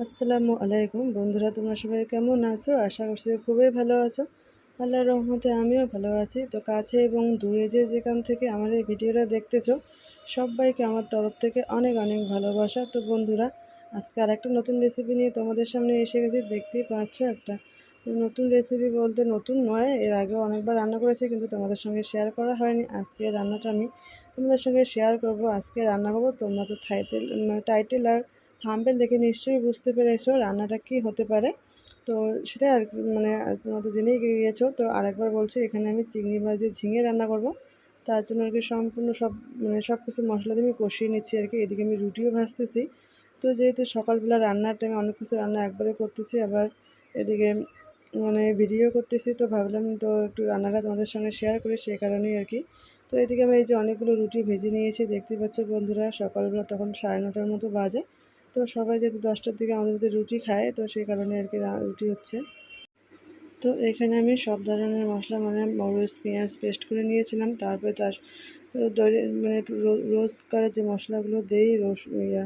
আসসালামু আলাইকুম। বন্ধুরা, তোমরা সবাই কেমন আছো? আশা করছি খুবই ভালো আছো। আল্লাহর রহমতে আমিও ভালো আছি। তো কাছে এবং দূরে যে যেখান থেকে আমার এই ভিডিওটা দেখতেছো, সবাইকে আমার তরফ থেকে অনেক অনেক ভালোবাসা। তো বন্ধুরা, আজকে আর একটা নতুন রেসিপি নিয়ে তোমাদের সামনে এসে গেছি। দেখতেই পাচ্ছ একটা নতুন রেসিপি বলতে নতুন নয়, এর আগেও অনেকবার রান্না করেছি, কিন্তু তোমাদের সঙ্গে শেয়ার করা হয়নি। আজকে রান্নাটা আমি তোমাদের সঙ্গে শেয়ার করব। আজকে রান্না করব তোমরা তো টাইটেল টাইটেল আর থাম্বেল দেখে নিশ্চয়ই বুঝতে পেরেছ রান্নাটা কি হতে পারে। তো সেটা আর মানে তোমরা তো জেনেই গিয়েছো। তো আরেকবার বলছি, এখানে আমি চিংড়ি মাছ দিয়ে ঝিঙে রান্না করব। তার জন্য আর কি সম্পূর্ণ সব মানে সব কিছু মশলা দিয়ে আমি কষিয়ে নিচ্ছি আর কি। এদিকে আমি রুটিও ভাজতেছি। তো যেহেতু সকালবেলা রান্নার টাইমে অনেক কিছু রান্না একবারে করতেছি। আবার এদিকে মানে ভিডিও করতেছি। তো ভাবলাম তো একটু রান্নাটা তোমাদের সঙ্গে শেয়ার করি সেই কারণেই আর কি। তো এদিকে আমি এই যে অনেকগুলো রুটি ভেজে নিয়েছি। দেখতে পাচ্ছ বন্ধুরা, সকালবেলা তখন সাড়ে নটার মতো বাজে। তো সবাই যেহেতু দশটার দিকে আমাদের মধ্যে রুটি খায়, তো সেই কারণে আর কি রুটি হচ্ছে। তো এখানে আমি সব ধরনের মশলা মানে মরিচ, পেঁয়াজ পেস্ট করে নিয়েছিলাম। তারপরে তার মানে রোস্ট করার যে মশলাগুলো দেই, রস ইয়া,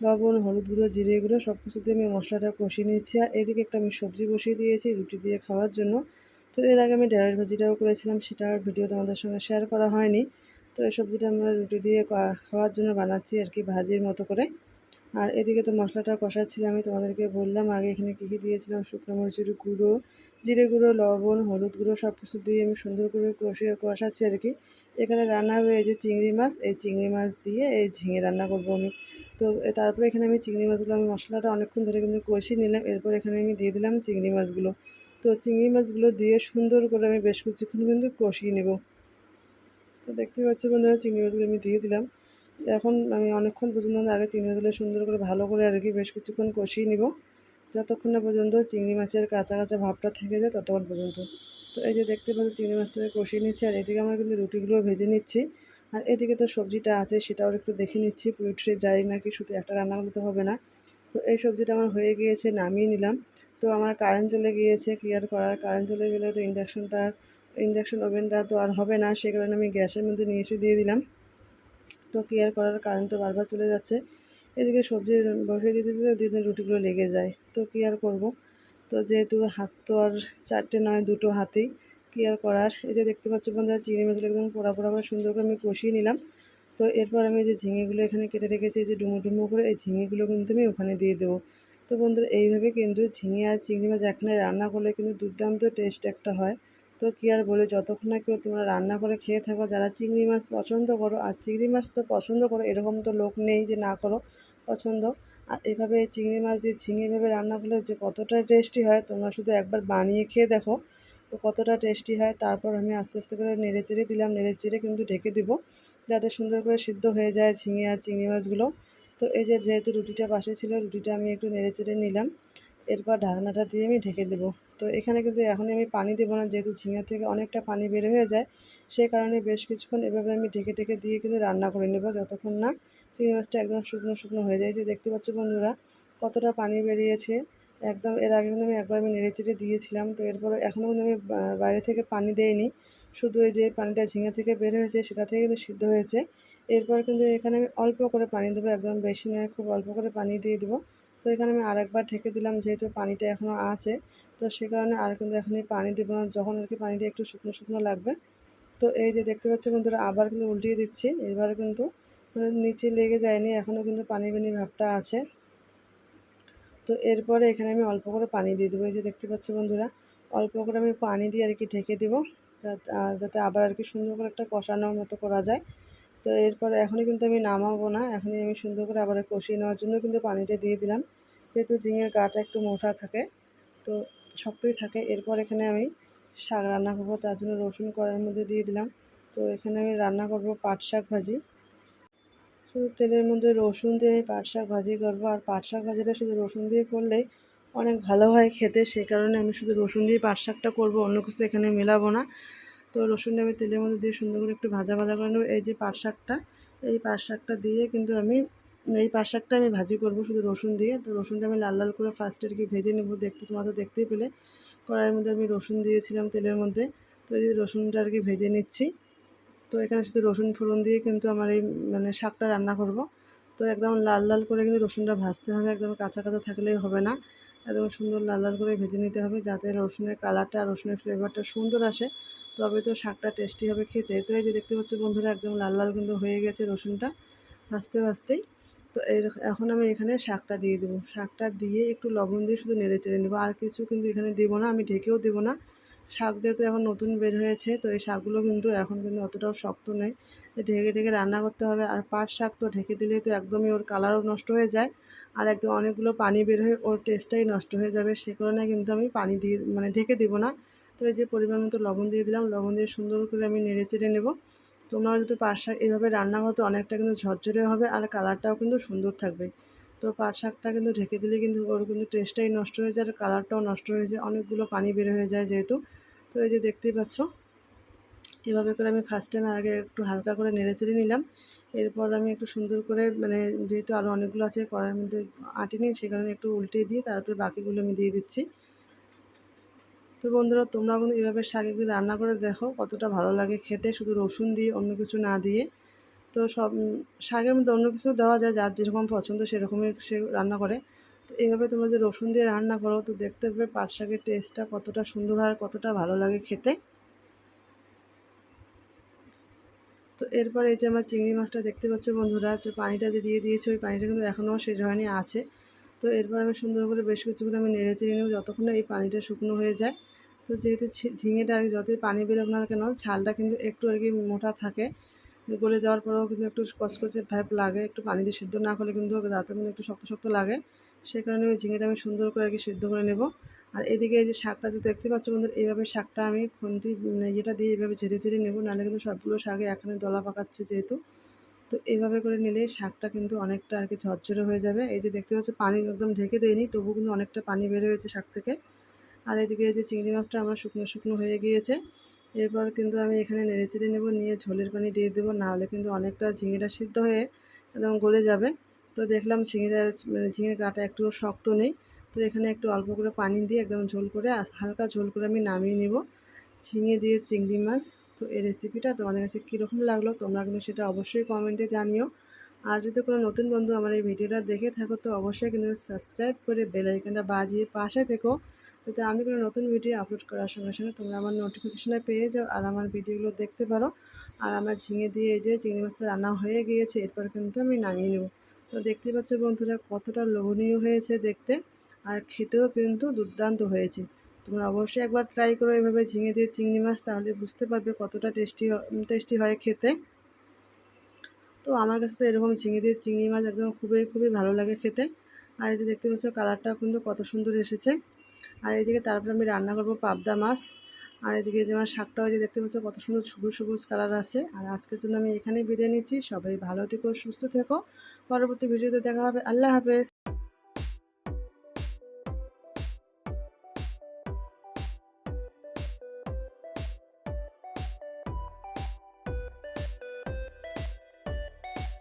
লবণ, হলুদ গুঁড়ো, জিরে গুঁড়ো সব কিছু দিয়ে আমি মশলাটা কষিয়ে নিয়েছি। আর এদিকে একটা আমি সবজি বসিয়ে দিয়েছি রুটি দিয়ে খাওয়ার জন্য। তো এর আগে আমি ডালের ভাজিটাও করেছিলাম সেটার ভিডিও তোমাদের সঙ্গে শেয়ার করা হয়নি। তো এই সবজিটা আমরা রুটি দিয়ে খাওয়ার জন্য বানাচ্ছি আর কি ভাজির মতো করে। আর এদিকে তো মশলাটা কষাচ্ছিলাম, আমি তোমাদেরকে বললাম, আগে এখানে কী কী দিয়েছিলাম, শুকনো মরিচের গুঁড়ো, জিরে গুঁড়ো, লবণ, হলুদ গুঁড়ো, সব কিছু দিয়ে আমি সুন্দর করে কষিয়ে কষাচ্ছি আর কি। এখানে রান্না এই যে চিংড়ি মাছ, এই চিংড়ি মাছ দিয়ে এই ঝিঙে রান্না করব আমি। তো তারপরে এখানে আমি চিংড়ি মাছগুলো, আমি মশলাটা অনেকক্ষণ ধরে কিন্তু কষিয়ে নিলাম, এরপর এখানে আমি দিয়ে দিলাম চিংড়ি মাছগুলো। তো চিংড়ি মাছগুলো দিয়ে সুন্দর করে আমি বেশ কিছুক্ষণ কিন্তু কষিয়ে নেব। তো দেখতে পাচ্ছি বন্ধুরা, চিংড়ি মাছগুলো আমি দিয়ে দিলাম। এখন আমি অনেকক্ষণ পর্যন্ত আগে চিংড়ি মাছগুলো সুন্দর করে ভালো করে আর কি বেশ কিছুক্ষণ কষিয়ে নিব। যতক্ষণ না পর্যন্ত চিংড়ি মাছের কাঁচা কাঁচা ভাবটা থেকে যায় ততক্ষণ পর্যন্ত। তো এই যে দেখতে পাচ্ছি চিংড়ি মাছটাকে কষিয়ে নিচ্ছি আর এদিকে আমার কিন্তু রুটিগুলো ভেজে নিচ্ছি। আর এদিকে তো সবজিটা আছে সেটাও একটু দেখে নিচ্ছি পুরোটে যাই নাকি শুধু একটা রান্না করতে হবে না। তো এই সবজিটা আমার হয়ে গিয়েছে, নামিয়ে নিলাম। তো আমার কারেন্ট চলে গিয়েছে ক্লিয়ার করার? কারেন্ট চলে গেলে তো ইন্ডাকশনটা, ইন্ডাকশন ওভেনটা তো আর হবে না সে কারণে আমি গ্যাসের মধ্যে নিয়ে এসে দিয়ে দিলাম। তো কেয়ার করার কারেন্ট তো বারবার চলে যাচ্ছে। এদিকে সবজি বসিয়ে দিতে দিতে দিন রুটিগুলো লেগে যায়। তো কী আর করব। তো যেহেতু হাত তো আর চারটে নয়, দুটো হাতেই কী আর করার। এই যে দেখতে পাচ্ছি বন্ধুরা, চিংড়ি মাছগুলো একদম পোড়া পোড়া করে সুন্দর করে আমি কষিয়ে নিলাম। তো এরপর আমি যে ঝিঙেগুলো এখানে কেটে রেখেছি যে ডুমো ডুমো করে এই ঝিঙেগুলো কিন্তু আমি ওখানে দিয়ে দেবো। তো বন্ধুরা, এইভাবে কিন্তু ঝিঙে আর চিংড়ি মাছ এখানে রান্না করলে কিন্তু দুর্দান্ত টেস্ট একটা হয়। তো কী আর বলে, যতক্ষণ না কেউ তোমরা রান্না করে খেয়ে থাকো, যারা চিংড়ি মাছ পছন্দ করো, আর চিংড়ি মাছ তো পছন্দ করো, এরকম তো লোক নেই যে না করো পছন্দ। আর এভাবে চিংড়ি মাছ দিয়ে ঝিঙে এভাবে রান্না করলে যে কতটা টেস্টি হয়, তোমরা শুধু একবার বানিয়ে খেয়ে দেখো তো কতটা টেস্টি হয়। তারপর আমি আস্তে আস্তে করে নেড়ে চেড়ে দিলাম, নেড়ে চেড়ে কিন্তু ঢেকে দিব যাতে সুন্দর করে সিদ্ধ হয়ে যায় ঝিঙে আর চিংড়ি মাছগুলো। তো এই যে যেহেতু রুটিটা পাশে ছিল, রুটিটা আমি একটু নেড়ে চেড়ে নিলাম। এরপর ঢাকনাটা দিয়ে আমি ঢেকে দেবো। তো এখানে কিন্তু এখনই আমি পানি দেবো না, যেহেতু ঝিঙা থেকে অনেকটা পানি বের হয়ে যায় সেই কারণে বেশ কিছুক্ষণ এভাবে আমি ঢেকে ঢেকে দিয়ে কিন্তু রান্না করে নেব যতক্ষণ না চিংড়ি মাছটা একদম শুকনো শুকনো হয়ে যায়। যে দেখতে পাচ্ছ বন্ধুরা, কতটা পানি বেরিয়েছে। একদম এর আগে কিন্তু আমি একবার আমি নেড়ে চেড়ে দিয়েছিলাম, তো এরপরে এখনও কিন্তু আমি বাইরে থেকে পানি দেইনি। শুধু এই যে পানিটা ঝিঙে থেকে বের হয়েছে, সেটা থেকে কিন্তু সিদ্ধ হয়েছে। এরপর কিন্তু এখানে আমি অল্প করে পানি দেবো, একদম বেশি নয়, খুব অল্প করে পানি দিয়ে দেবো। এখানে আমি আরেকবার ঢেকে দিলাম, যেহেতু পানিটা এখনও আছে। তো সে কারণে আর কিন্তু এখনই পানি দেবো না, যখন আর কি পানিটা একটু শুকনো শুকনো লাগবে। তো এই যে দেখতে পাচ্ছি বন্ধুরা, আবার কিন্তু উল্টিয়ে দিচ্ছি। এবার কিন্তু নিচে লেগে যায়নি এখনও কিন্তু পানি পানি ভাবটা আছে। তো এরপরে এখানে আমি অল্প করে পানি দিয়ে দেবো। এই যে দেখতে পাচ্ছি বন্ধুরা, অল্প করে আমি পানি দিয়ে আর কি ঢেকে দেবো যাতে আবার আর কি সুন্দর করে একটা কষানোর মতো করা যায়। তো এরপরে এখনই কিন্তু আমি নামাবো না, এখনই আমি সুন্দর করে আবার কষিয়ে নেওয়ার জন্য কিন্তু পানিটা দিয়ে দিলাম। যেহেতু ঝিঙের গাটা একটু মোটা থাকে, তো শক্তই থাকে। এরপর এখানে আমি শাক রান্না করব, তার জন্য রসুন কড়াইয়ের মধ্যে দিয়ে দিলাম। তো এখানে আমি রান্না করব পাট শাক ভাজি। শুধু তেলের মধ্যে রসুন দিয়ে আমি পাট শাক ভাজি করব, আর পাট শাক ভাজিটা শুধু রসুন দিয়ে করলেই অনেক ভালো হয় খেতে। সেই কারণে আমি শুধু রসুন দিয়ে পাট শাকটা করব, অন্য কিছু এখানে মেলাবো না। তো রসুনটা আমি তেলের মধ্যে দিয়ে সুন্দর করে একটু ভাজা ভাজা করে নেব। এই যে পাট শাকটা, এই পাট শাকটা দিয়ে কিন্তু আমি এই পাট শাকটা আমি ভাজি করব শুধু রসুন দিয়ে। তো রসুনটা আমি লাল লাল করে ফার্স্টে আর কি ভেজে নেব দেখতে তোমার তো দেখতেই পেলে। কড়াইয়ের মধ্যে আমি রসুন দিয়েছিলাম তেলের মধ্যে। তো এই রসুনটা আর কি ভেজে নিচ্ছি। তো এখানে শুধু রসুন ফোড়ন দিয়ে কিন্তু আমার এই মানে শাকটা রান্না করব। তো একদম লাল লাল করে কিন্তু রসুনটা ভাজতে হবে, একদম কাঁচা কাঁচা থাকলেই হবে না। একদম সুন্দর লাল লাল করে ভেজে নিতে হবে যাতে রসুনের কালারটা রসুনের ফ্লেভারটা সুন্দর আসে। তবে তো শাকটা টেস্টি হবে খেতে। তো এই যে দেখতে পাচ্ছ বন্ধুরা, একদম লাল লাল কিন্তু হয়ে গেছে রসুনটা। ভাজতে ভাজতেই তো এর, এখন আমি এখানে শাকটা দিয়ে দেবো। শাকটা দিয়ে একটু লবণ দিয়ে শুধু নেড়ে চেড়ে নেব। আর কিছু কিন্তু এখানে দেবো না, আমি ঢেকেও দেবো না। শাক যেহেতু এখন নতুন বের হয়েছে, তো এই শাকগুলো কিন্তু এখন কিন্তু অতটাও শক্ত নেই ঢেকে ঢেকে রান্না করতে হবে। আর পাট শাক তো ঢেকে দিলে তো একদমই ওর কালারও নষ্ট হয়ে যায়। আর একদম অনেকগুলো পানি বের হয়ে ওর টেস্টটাই নষ্ট হয়ে যাবে। সে কারণে কিন্তু আমি পানি দিয়ে মানে ঢেকে দেবো না। তো এই যে পরিমাণ মতো লবণ দিয়ে দিলাম, লবণ দিয়ে সুন্দর করে আমি নেড়ে চেড়ে নেব। তোমরাও যদি পাট শাক এভাবে রান্না করো তো অনেকটা কিন্তু ঝরঝরে হবে আর কালারটাও কিন্তু সুন্দর থাকবে। তো পাট শাকটা কিন্তু ঢেকে দিলে কিন্তু ওর কিন্তু টেস্টটাই নষ্ট হয়ে যায় আর কালারটাও নষ্ট হয়ে যায়, অনেকগুলো পানি বের হয়ে যায় যেহেতু। তো এই যে দেখতেই পাচ্ছ, এভাবে করে আমি ফার্স্ট টাইম আগে একটু হালকা করে নেড়ে চেড়ে নিলাম। এরপর আমি একটু সুন্দর করে মানে যেহেতু আরও অনেকগুলো আছে, কড়াইয়ের মধ্যে আটিনি সে কারণে একটু উল্টে দিয়ে তারপরে বাকিগুলো আমি দিয়ে দিচ্ছি। তো বন্ধুরা, তোমরা কিন্তু এভাবে শাক একদিন রান্না করে দেখো, কতটা ভালো লাগে খেতে। শুধু রসুন দিয়ে, অন্য কিছু না দিয়ে। তো সব শাকের মধ্যে অন্য কিছু দেওয়া যায়, যার যেরকম পছন্দ সেরকমই সে রান্না করে। তো এইভাবে তোমরা যে রসুন দিয়ে রান্না করো, তো দেখতে পাবে পাট শাকের টেস্টটা কতটা সুন্দর হয়, কতটা ভালো লাগে খেতে। তো এরপর এই যে আমার চিংড়ি মাছটা দেখতে পাচ্ছ বন্ধুরা, যে পানিটা যে দিয়ে দিয়েছে, ওই পানিটা কিন্তু এখনও শেষ হয়নি, আছে। তো এরপর আমি সুন্দর করে বেশ কিছুক্ষণ আমি নেড়ে চেড়ে নেব, যতক্ষণ এই পানিটা শুকনো হয়ে যায়। তো যেহেতু ঝিঙেটা আর যতই পানি বেরোক না কেন, ছালটা কিন্তু একটু আর কি মোটা থাকে। গলে যাওয়ার পরেও কিন্তু একটু কচকচে ভাইপ লাগে, একটু পানি দিয়ে সিদ্ধ না করলে কিন্তু দাঁতে কিন্তু একটু শক্ত শক্ত লাগে। সেই কারণে আমি ঝিঙেটা আমি সুন্দর করে আর কি সিদ্ধ করে নেব। আর এদিকে এই যে শাকটা তো দেখতে পাচ্ছ বন্ধুরা, এইভাবে শাকটা আমি খুন্তি মানে ইয়েটা দিয়ে এইভাবে ঝেড়ে ঝেড়ে নেব, নাহলে কিন্তু সবগুলো শাকে এখানে দলা পাকাচ্ছে যেহেতু। তো এইভাবে করে নিলে শাকটা কিন্তু অনেকটা আর কি ঝরঝরে হয়ে যাবে। এই যে দেখতে পাচ্ছ, পানি একদম ঢেকে দেয়নি তবু কিন্তু অনেকটা পানি বের হয়েছে শাক থেকে। আর এদিকে যে চিংড়ি মাছটা আমার শুকনো শুকনো হয়ে গিয়েছে। এরপর কিন্তু আমি এখানে নেড়ে চেড়ে নেব, নিয়ে ঝোলের পানি দিয়ে দেবো, নাহলে কিন্তু অনেকটা ঝিঙেটা সিদ্ধ হয়ে একদম গলে যাবে। তো দেখলাম ঝিঙেটা মানে ঝিঙের গাটা একটু শক্ত নেই, তো এখানে একটু অল্প করে পানি দিয়ে একদম ঝোল করে, হালকা ঝোল করে আমি নামিয়ে নেব। ঝিঙে দিয়ে চিংড়ি মাছ। তো এই রেসিপিটা তোমাদের কাছে কীরকম লাগল তোমরা কিন্তু সেটা অবশ্যই কমেন্টে জানিও। আর যদি কোনো নতুন বন্ধু আমার এই ভিডিওটা দেখে থাকো, তো অবশ্যই কিন্তু সাবস্ক্রাইব করে বেলাইকনটা বাজিয়ে পাশে থেকো। যাতে আমি কোনো নতুন ভিডিও আপলোড করার সঙ্গে সঙ্গে তোমরা আমার নোটিফিকেশানে পেয়ে যাও আর আমার ভিডিওগুলো দেখতে পারো। আর আমার ঝিঙে দিয়ে যে চিংড়ি মাছটা রান্না হয়ে গিয়েছে, এরপর কিন্তু আমি নামিয়ে নেব। তো দেখতে পাচ্ছ বন্ধুরা কতটা লোভনীয় হয়েছে দেখতে। আর খেতেও কিন্তু দুর্দান্ত হয়েছে। তোমরা অবশ্যই একবার ট্রাই করো এভাবে ঝিঙে দিয়ে চিংড়ি মাছ, তাহলে বুঝতে পারবে কতটা টেস্টি টেস্টি হয় খেতে। তো আমার কাছে তো এরকম ঝিঙে দিয়ে চিংড়ি মাছ একদম খুবই খুবই ভালো লাগে খেতে। আর এই যে দেখতে পাচ্ছ কালারটাও কিন্তু কত সুন্দর এসেছে। আর এদিকে তারপরে আমি রান্না করব পাবদা মাছ। আর এদিকে যে আমার শাকটাও যে দেখতে পাচ্ছ কত সুন্দর সবুজ সবুজ কালার আছে। আর আজকের জন্য আমি এখানেই বিদায় নিচ্ছি। সবাই ভালো থেকো, সুস্থ থেকো। পরবর্তী ভিডিওতে দেখা হবে। আল্লাহ হাফেজ।